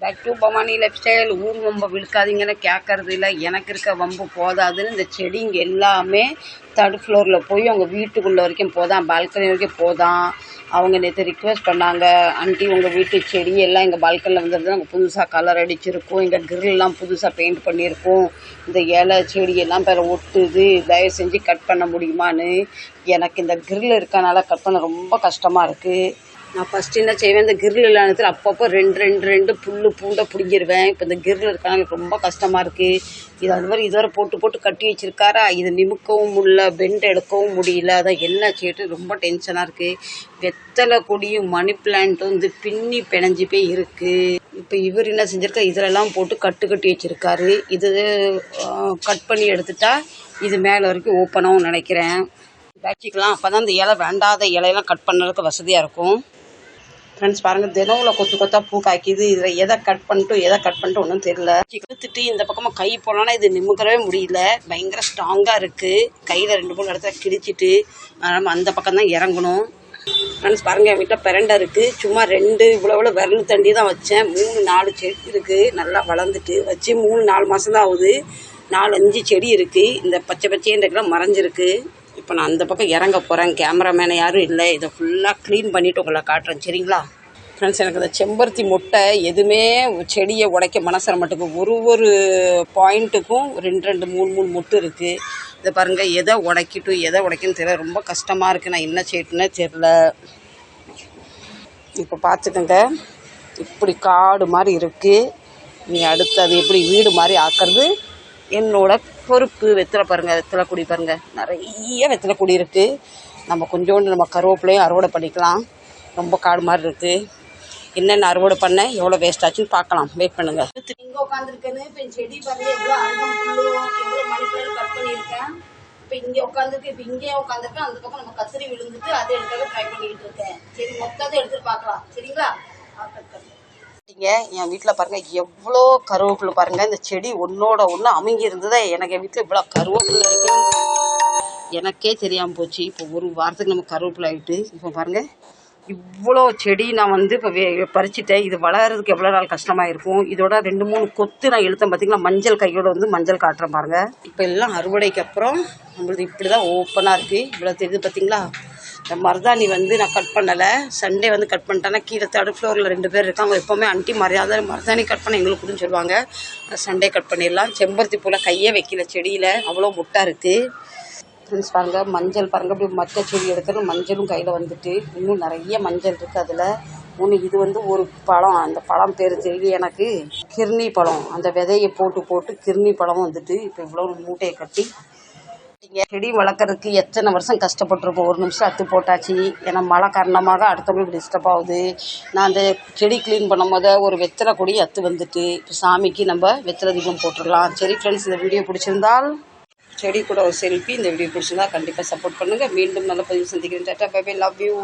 Back to Bhavani lifestyle ஊர் வம்பை விழுக்காதீங்கன்னு கேட்கறது இல்லை. எனக்கு இருக்க வம்பு போதாதுன்னு இந்த செடிங்க எல்லாமே தேர்ட் ஃப்ளோரில் போய் அவங்க வீட்டுக்குள்ளே வரைக்கும் போதான் பால்கனி வரைக்கும் போதான். அவங்க நேற்று ரிக்வெஸ்ட் பண்ணாங்க ஆண்டி உங்கள் வீட்டு செடி எல்லாம் எங்கள் பால்கனியில் வந்துருந்து நாங்கள் புதுசாக கலர் அடிச்சிருக்கோம். எங்கள் கிரில்லாம் புதுசாக பெயிண்ட் பண்ணியிருக்கோம் இந்த இலை செடி எல்லாம் பேர ஒட்டுது. தயவு செஞ்சு கட் பண்ண முடியுமான்னு? எனக்கு இந்த கிரில் இருக்கனால கட் பண்ண ரொம்ப கஷ்டமாக இருக்குது நான் ஃபஸ்ட்டு என்ன செய்வேன் இந்த கிரில் இல்லாதத்தில் அப்பப்போ ரெண்டு ரெண்டு ரெண்டு புல் பூண்டை பிடிங்கிடுவேன் இப்போ இந்த கிரில் இருக்கனால எனக்கு ரொம்ப கஷ்டமாக இருக்குது இது அது மாதிரி இதுவரை போட்டு போட்டு கட்டி வச்சுருக்காரா? இது நிமிக்கவும் முடியல பெண்ட் எடுக்கவும் முடியல. அதான் என்ன செய்யிட்டு ரொம்ப டென்ஷனாக இருக்குது வெத்தலை கொடியும் மணி பிளான்ட்டும் வந்து பின்னி பிணைஞ்சு போய் இருக்குது இப்போ இவர் என்ன செஞ்சுருக்கா? இதிலெல்லாம் போட்டு கட்டு கட்டி வச்சுருக்காரு. இது கட் பண்ணி எடுத்துட்டா இது மேலே வரைக்கும் ஓப்பனாகவும் நினைக்கிறேன். வச்சுக்கலாம். அப்போ தான் இந்த இலை வேண்டாத இலையெல்லாம் கட் பண்ணுறதுக்கு வசதியாக இருக்கும். ஃப்ரெண்ட்ஸ் பாருங்கள் தினவுல கொத்து கொத்தா பூ காய்க்குது. இதில் எதை கட் பண்ணிட்டு எதை கட் பண்ணிட்டு ஒன்றும் தெரியல. இழுத்துட்டு இந்த பக்கமாக கை போனோன்னா இது நிமிக்கவே முடியல. பயங்கர ஸ்ட்ராங்காக இருக்குது கையில் ரெண்டு மூணு இடத்துல கிழிச்சிட்டு நம்ம அந்த பக்கம் தான் இறங்கணும். ஃப்ரெண்ட்ஸ் பாருங்கள் என் வீட்டில் பிரண்டை இருக்குது சும்மா ரெண்டு இவ்வளோ இவ்வளோ விரல் தண்டி தான் வச்சேன். மூணு நாலு செடி இருக்குது நல்லா வளர்ந்துட்டு வச்சு மூணு நாலு மாதம் தான் ஆகுது. நாலு அஞ்சு செடி இருக்குது இந்த பச்சை பச்சைன்றதுலாம் மறைஞ்சிருக்கு. இப்போ நான் அந்த பக்கம் இறங்க போகிறேன் கேமராமேனை யாரும் இல்லை. இதை ஃபுல்லாக க்ளீன் பண்ணிவிட்டு உங்களை காட்டுறேன். சரிங்களா? ஃப்ரெண்ட்ஸ் எனக்கு இந்த செம்பருத்தி முட்டை எதுவுமே செடியை உடைக்க மனசர மட்டுக்கு ஒரு ஒரு பாயிண்ட்டுக்கும் ரெண்டு ரெண்டு மூணு மூணு முட்டு இருக்குது இதை பாருங்கள் எதை உடைக்கட்டும் எதை உடைக்கன்னு தெரியல. ரொம்ப கஷ்டமாக இருக்குது நான் என்ன செய்யட்டுன்னே தெரில இப்போ பார்த்துக்கங்க இப்படி காடு மாதிரி இருக்குது நீ அடுத்து அது எப்படி வீடு மாதிரி ஆக்கிறது? என்னோட பொறுப்பு வெத்தலை பாருங்கள் வெத்தலை கொடி பாருங்கள் நிறைய வெத்தலை கொடி இருக்குது நம்ம கொஞ்சோண்டு நம்ம கருவேப்பிலையும் அறுவடை பண்ணிக்கலாம். ரொம்ப காடு மாதிரி இருக்குது என்னென்ன அறுவடை பண்ண எவ்வளோ வேஸ்ட் ஆச்சுன்னு பார்க்கலாம். வெயிட் பண்ணுங்க. இங்கே உட்காந்துருக்கேன்னு இப்போ செடி பாருங்க எவ்வளோ எவ்வளோ கட் பண்ணியிருக்கேன். இப்போ இங்கே உட்காந்துருக்கு இப்போ இங்கே உட்காந்துருக்கேன் அந்த பக்கம் நம்ம கத்திரி விழுந்துட்டு அதை எடுக்க ட்ரை பண்ணிக்கிட்டு இருக்கேன். சரி மொத்தத்தை எடுத்துட்டு பார்க்கலாம். சரிங்களா? பார்த்தீங்க என் வீட்டில் பாருங்க எவ்வளோ கருவேப்பிலை பாருங்க இந்த செடி ஒன்னோட ஒன்று அமைங்கி இருந்ததே எனக்கு என் வீட்டில் இவ்வளோ கருவேப்பிலை இருக்கு. எனக்கே தெரியாமல் போச்சு. இப்போ ஒரு வாரத்துக்கு நம்ம கருவேப்பிலை ஆகிட்டு இப்போ பாருங்க இவ்வளோ செடி நான் வந்து இப்போ வே பறிச்சிட்டேன். இது வளர்கிறதுக்கு எவ்வளோ நாள் கஷ்டமாக இருக்கும். இதோட ரெண்டு மூணு கொத்து நான் இழுத்தேன் பார்த்தீங்களா மஞ்சள் கையோடு வந்து மஞ்சள் காட்டுறேன் பாருங்கள் இப்போ எல்லாம் அறுவடைக்கு அப்புறம் நம்மளுது இப்படி தான் ஓப்பனாக இருக்குது இவ்வளோ தெரியுது பார்த்தீங்களா மருதாணி வந்து நான் கட் பண்ணலை. சண்டே வந்து கட் பண்ணிட்டேன்னா கீழே தேர்ட் ஃப்ளோரில் ரெண்டு பேர் இருக்காங்க. எப்போவுமே ஆண்டி மரியாதை மருதாணி கட் பண்ண எங்களுக்கு கொடுன்னு சொல்லுவாங்க. சண்டே கட் பண்ணிடலாம். செம்பருத்தி பூவில் கையே வைக்கல செடியில். அவ்வளோ முட்டா இருக்குது ஃப்ரெண்ட்ஸ் பாருங்கள் மஞ்சள் பாருங்கள் அப்படி மற்ற செடி எடுத்தாலும் மஞ்சளும் கையில் வந்துட்டு இன்னும் நிறைய மஞ்சள் இருக்குது அதில். ஒன்று இது வந்து ஒரு பழம். அந்த பழம் பேர் தெரியல எனக்கு. கிர்னி பழம். அந்த விதையை போட்டு போட்டு கிர்னி பழம் வந்துட்டு இப்போ இவ்வளோ மூட்டையை கட்டி இங்க செடி வளர்க்குறதுக்கு எத்தனை வருஷம் கஷ்டப்பட்டிருப்போம் ஒரு நிமிஷம் அத்து போட்டாச்சு. ஏன்னா மழை காரணமாக அடுத்தவங்களுக்கு டிஸ்டர்ப் ஆகுது. நான் அந்த செடி க்ளீன் பண்ணும் போது ஒரு வெத்தலை கொடி அத்து வந்துட்டு இப்போ சாமிக்கு நம்ம வெத்தலை தீபம் போட்டுடலாம். சரி ஃப்ரெண்ட்ஸ் இந்த வீடியோ பிடிச்சிருந்தால் செடி கூட ஒரு செல்ஃபி இந்த வீடியோ பிடிச்சிருந்தா கண்டிப்பாக சப்போர்ட் பண்ணுங்கள் மீண்டும் நல்ல பதிவு சந்திக்கிறேன். Tata bye love you